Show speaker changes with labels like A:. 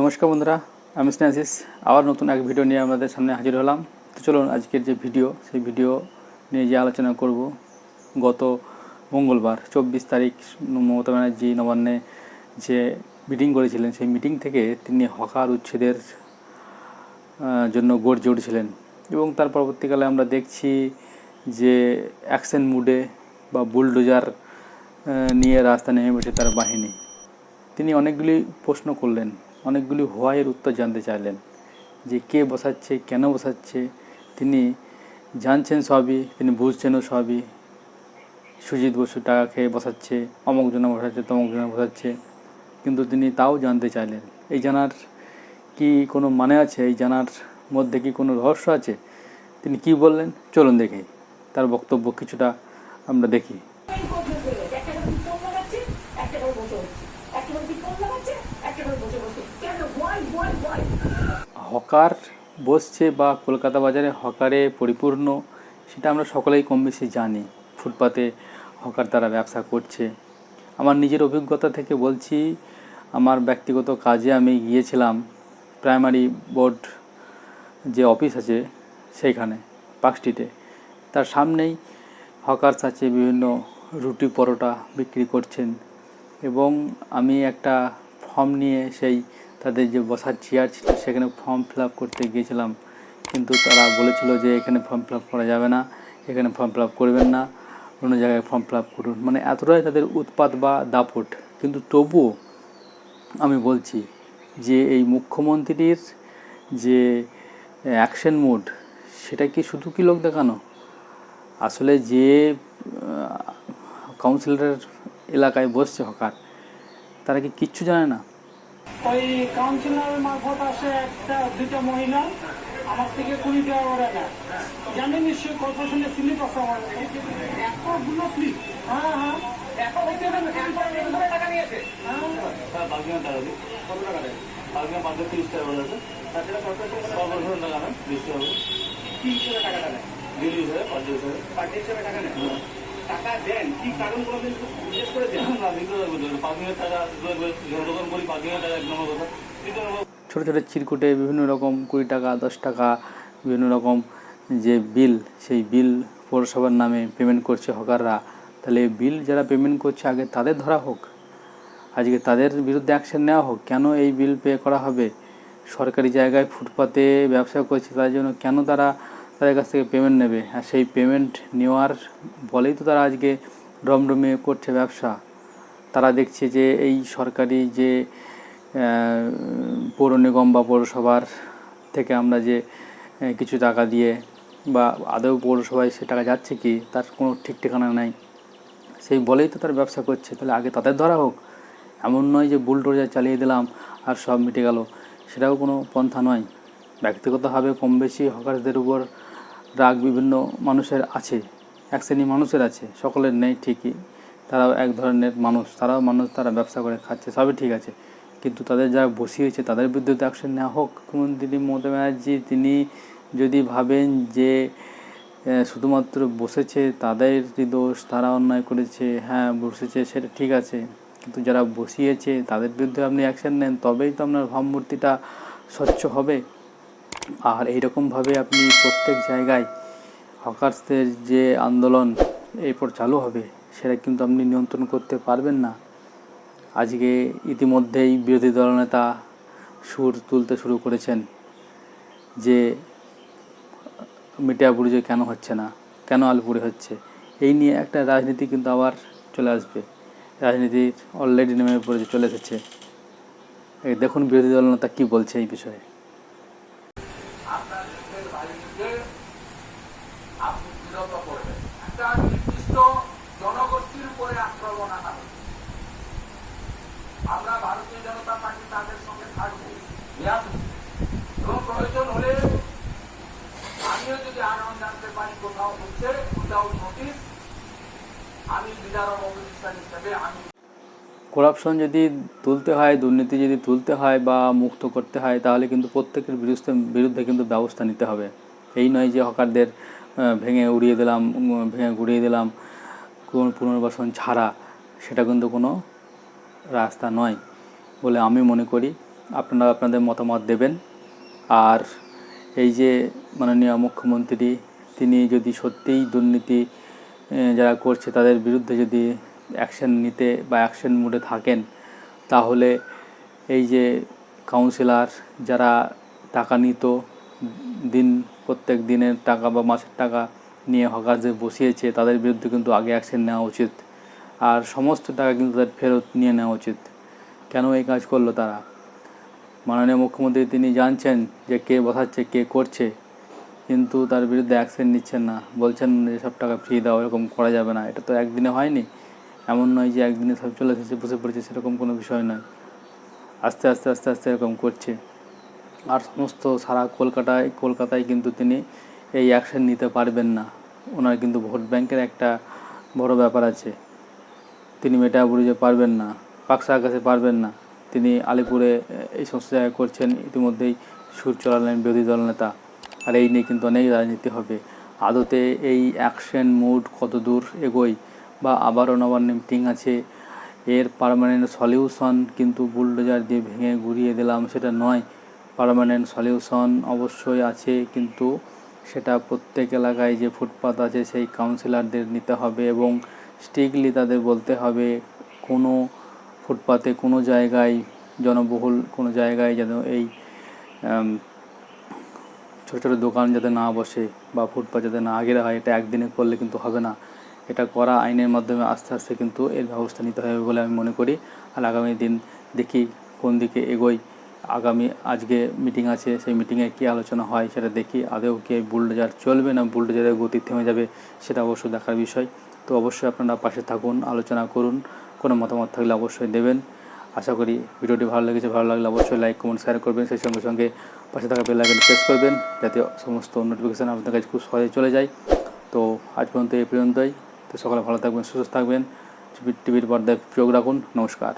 A: নমস্কার বন্ধুরা, আমি স্নেহাশিস। আবার নতুন এক ভিডিও নিয়ে আমাদের সামনে হাজির হলাম। তো চলুন আজকের যে ভিডিও, সেই ভিডিও নিয়ে যে আলোচনা করব, গত মঙ্গলবার, চব্বিশ তারিখ মমতা ব্যানার্জি নবান্নে যে মিটিং করেছিলেন, সেই মিটিং থেকে তিনি হকার উচ্ছেদের জন্য গর্জে উঠেছিলেন। এবং তার পরবর্তীকালে আমরা দেখছি যে অ্যাকশন মুডে বা বুলডোজার নিয়ে রাস্তা নেমে বসে তার বাহিনী। তিনি অনেকগুলি প্রশ্ন করলেন। অনেকগুলি হোয়াইয়ের উত্তর জানতে চাইলেন যে কে বসাচ্ছে, কেন বসাচ্ছে, তিনি জানছেন সবই, তিনি বুঝছেনও সবই। সুজিত বসু টাকা খেয়ে বসাচ্ছে, অমুক জনে বসাচ্ছে, তমুক জনে বসাচ্ছে, কিন্তু তিনি তাও জানতে চাইলেন। এই জানার কি কোনো মানে আছে? এই জানার মধ্যে কি কোনো রহস্য আছে? তিনি কি বললেন? চলুন দেখি। তার বক্তব্য কিছুটা আমরা দেখি।
B: একটা
A: হকার বসছে বা কলকাতা বাজারে হকারে পরিপূর্ণ, সেটা আমরা সকলেই কম বেশি জানি। ফুটপাতে হকার তারা ব্যবসা করছে। আমার নিজের অভিজ্ঞতা থেকে বলছি, আমার ব্যক্তিগত কাজে আমি গিয়েছিলাম, প্রাইমারি বোর্ড যে অফিস আছে সেইখানে, পার্ক স্ট্রিটে। তার সামনেই হকার্স আছে বিভিন্ন রুটি পরোটা বিক্রি করছেন এবং আমি একটা ফর্ম নিয়ে সেই তাদের যে বসার চেয়ার ছিল, সেখানে ফর্ম ফিল করতে গিয়েছিলাম। কিন্তু তারা বলেছিল যে এখানে ফর্ম ফিল করা যাবে না, এখানে ফর্ম ফিল করবেন না, অন্য জায়গায় ফর্ম ফিল করুন। মানে এতটাই তাদের উৎপাত বা দাপট। কিন্তু তবুও আমি বলছি যে এই মুখ্যমন্ত্রীর যে অ্যাকশন মুড সেটা কি শুধু কি লোক দেখানো? আসলে যে কাউন্সিলরের এলাকায় বসছে হকার, তারা কি কিচ্ছু জানে না?
C: ওই কাউন্সিলর মারফত আসে একটা দুইটা মহিলা আমার থেকে কুড়ি টাকা করে নেয়। জানেন নিশ্চয়ই কর্পোরেশনের স্লিপ আছে আমার? এতগুলো স্লিপ হ্যাঁ হ্যাঁ। টাকা নিয়েছে। হ্যাঁ।
D: বাগিনা টাকা দিই কত টাকা দেয় বাগিনা পাঁচশো তিরিশ টাকা বলেছে। তাছাড়া কর্পোরেশন টাকা নেন বেশি হবে
C: কি হিসেবে টাকাটা নেয়
D: বিল হিসেবে পাঁচশো হিসেবে
C: পার্টি হিসেবে টাকা নেয় টাকা দেন কি কারণ কোনোদিন জিজ্ঞেস করে
D: না দিতে হবে পাঁচ মিনিট টাকা যখন বলি পাঁচ মিনিট টাকা এক নম্বর কথা
A: ছোটো ছোটো চিরকুটে বিভিন্ন রকম কুড়ি টাকা দশ টাকা বিভিন্ন রকম যে বিল সেই বিল পৌরসভার নামে পেমেন্ট করছে হকাররা। তাহলে বিল যারা পেমেন্ট করছে আগে তাদের ধরা হোক। আজকে তাদের বিরুদ্ধে অ্যাকশন নেওয়া হোক কেন এই বিল পে করা হবে? সরকারি জায়গায় ফুটপাতে ব্যবসা করছে তার জন্য কেন তারা তাদের কাছ থেকে পেমেন্ট নেবে। আর সেই পেমেন্ট নেওয়ার বলেই তো তারা আজকে রমরমে করছে ব্যবসা। তারা দেখছে যে এই সরকারি যে পৌর নিগম বা পৌরসভার থেকে আমরা যে কিছু টাকা দিয়ে বা আদৌ পৌরসভায় সে টাকা যাচ্ছে কি, তার কোনো ঠিক ঠিকানা নাই। সেই বলেই তো তার ব্যবসা করছে। তাহলে আগে তাদের ধরা হোক। এমন নয় যে বুলডোজার চালিয়ে দিলাম আর সব মিটে গেল। সেটাও কোনো পন্থা নয়। ব্যক্তিগতভাবে কম বেশি হকারদের উপর রাগ বিভিন্ন মানুষের আছে, এক শ্রেণি মানুষের আছে, সকলের নেই ঠিকই। তারাও এক ধরনের মানুষ, তারাও মানুষ, তারা ব্যবসা করে খাচ্ছে, সবই ঠিক আছে। কিন্তু তাদের যারা বসিয়েছে তাদের বিরুদ্ধে অ্যাকশন নেওয়া হোক। মুখ্যমন্ত্রী মমতা ব্যানার্জি, তিনি যদি ভাবেন যে শুধুমাত্র বসেছে তাদেরই দোষ, তারা অন্যায় করেছে হ্যাঁ বসেছে, সেটা ঠিক আছে। কিন্তু যারা বসিয়েছে, তাদের বিরুদ্ধে আপনি অ্যাকশন নেন, তবেই তো আপনার ভাবমূর্তিটা স্বচ্ছ হবে। আর এইরকমভাবে আপনি প্রত্যেক জায়গায় হকার্সদের যে আন্দোলন এরপর চালু হবে, সেটা কিন্তু আপনি নিয়ন্ত্রণ করতে পারবেন না। আজকে ইতিমধ্যেই বিরোধী দলনেতা সুর তুলতে শুরু করেছেন যে মিটিয়াপুরে কেন হচ্ছে না, কেন আলপুরে হচ্ছে, এই নিয়ে একটা রাজনীতি কিন্তু আবার চলে আসবে। রাজনীতি অলরেডি নেমে পড়ে চলে এসেছে। দেখুন বিরোধী দলনেতা কী বলছে এই বিষয়ে।
E: আপনি বিরত করবেন। একটা নির্দিষ্ট জনগোষ্ঠীর উপরে আক্রমণ আনা হচ্ছে। আমরা ভারতীয় জনতা পার্টি তাদের সঙ্গে থাকব। এবং প্রয়োজন হলে আমিও যদি আনন্দ জানতে পারি কোথাও হচ্ছে উইদাউট নোটিস আমি হিসেবে আমি
A: করাপশন যদি তুলতে হয়, দুর্নীতি যদি তুলতে হয় বা মুক্ত করতে হয়, তাহলে কিন্তু প্রত্যেকের বিরুদ্ধে বিরুদ্ধে কিন্তু ব্যবস্থা নিতে হবে। এই নয় যে হকারদের ভেঙে উড়িয়ে দিলাম, ভেঙে গুড়িয়ে দিলাম কোন পুনর্বাসন ছাড়া, সেটা কিন্তু কোনো রাস্তা নয় বলে আমি মনে করি। আপনারা আপনাদের মতামত দেবেন। আর এই যে মাননীয় মুখ্যমন্ত্রী, তিনি যদি সত্যিই দুর্নীতি যারা করছে, তাদের বিরুদ্ধে যদি অ্যাকশন নিতে বা অ্যাকশন মুডে থাকেন, তাহলে এই যে কাউন্সিলার যারা টাকা নিত, দিন প্রত্যেক দিনের টাকা বা মাসের টাকা নিয়ে হকারদের বসিয়েছে, তাদের বিরুদ্ধে কিন্তু আগে অ্যাকশন নেওয়া উচিত। আর সমস্ত টাকা কিন্তু তাদের ফেরত নিয়ে নেওয়া উচিত। কেন এই কাজ করল তারা? মাননীয় মুখ্যমন্ত্রী তিনি জানছেন যে কে বসাচ্ছে, কে করছে, কিন্তু তার বিরুদ্ধে অ্যাকশন নিচ্ছেন না। বলছেন যে সব টাকা ফ্রি দাও, এরকম করা যাবে না। এটা তো একদিনে হয়নি। এমন নয় যে একদিনে সব চলে এসেছে, বসে পড়েছে, সেরকম কোনো বিষয় নয়। আস্তে আস্তে আস্তে আস্তে এরকম করছে। আর সমস্ত সারা কলকাতায় কলকাতায় কিন্তু তিনি এই অ্যাকশন নিতে পারবেন না। ওনার কিন্তু ভোট ব্যাংকের একটা বড় ব্যাপার আছে। তিনি মেটা মেটাবুরুজে পারবেন না পাকসা আকাশে পারবেন না। তিনি আলিপুরে এই সমস্ত জায়গায় করছেন, ইতিমধ্যেই সুর চলালেন বিরোধী দল নেতা। আর এই নিয়ে কিন্তু অনেক রাজনীতি হবে। আদতে এই অ্যাকশন মুড কত দূর এগোয় বা আবারও নবান্ন মিটিং আছে, এর পার্মানেন্ট সলিউশন কিন্তু বুলডোজার দিয়ে ভেঙে ঘুরিয়ে দিলাম সেটা নয়। পার্মানেন্ট সলিউশন অবশ্যই আছে, কিন্তু সেটা প্রত্যেক এলাকায় যে ফুটপাত আছে সেই কাউন্সিলরদের নিতে হবে এবং স্ট্রিক্টলি তাদের বলতে হবে কোনো ফুটপাতে, কোনো জায়গায়, জনবহুল কোনো জায়গায় যেন এই ছোটো ছোটো দোকান যাতে না বসে বা ফুটপাত যাতে না আগেরা হয়, এটা একদিনে করলে কিন্তু হবে না। এটা করা আইনের মাধ্যমে আস্তে আস্তে কিন্তু এর ব্যবস্থা নিতে হবে বলে আমি মনে করি। আর আগামী দিন দেখি কোন দিকে এগোই আগামী আজকে মিটিং আছে, সেই মিটিংয়ে কী আলোচনা হয় সেটা দেখি। আদৌ কি বুলডোজার চলবে না বুলডোজারের গতি থেমে যাবে সেটা অবশ্যই দেখার বিষয়। তো অবশ্যই আপনারা পাশে থাকুন, আলোচনা করুন, কোনো মতামত থাকলে অবশ্যই দেবেন। আশা করি ভিডিওটি ভালো লেগেছে, ভালো লাগলে অবশ্যই লাইক কমেন্ট শেয়ার করবেন। সেই সঙ্গে সঙ্গে পাশে থাকা বেল আইকন প্রেস করবেন যাতে সমস্ত নোটিফিকেশান আপনার কাছে খুব সহজে চলে যায়। তো আজ পর্যন্ত এই পর্যন্তই। তো সকালে ভালো থাকবেন, সুস্থ থাকবেন। টিভির পর্দায় চোখ রাখুন নমস্কার।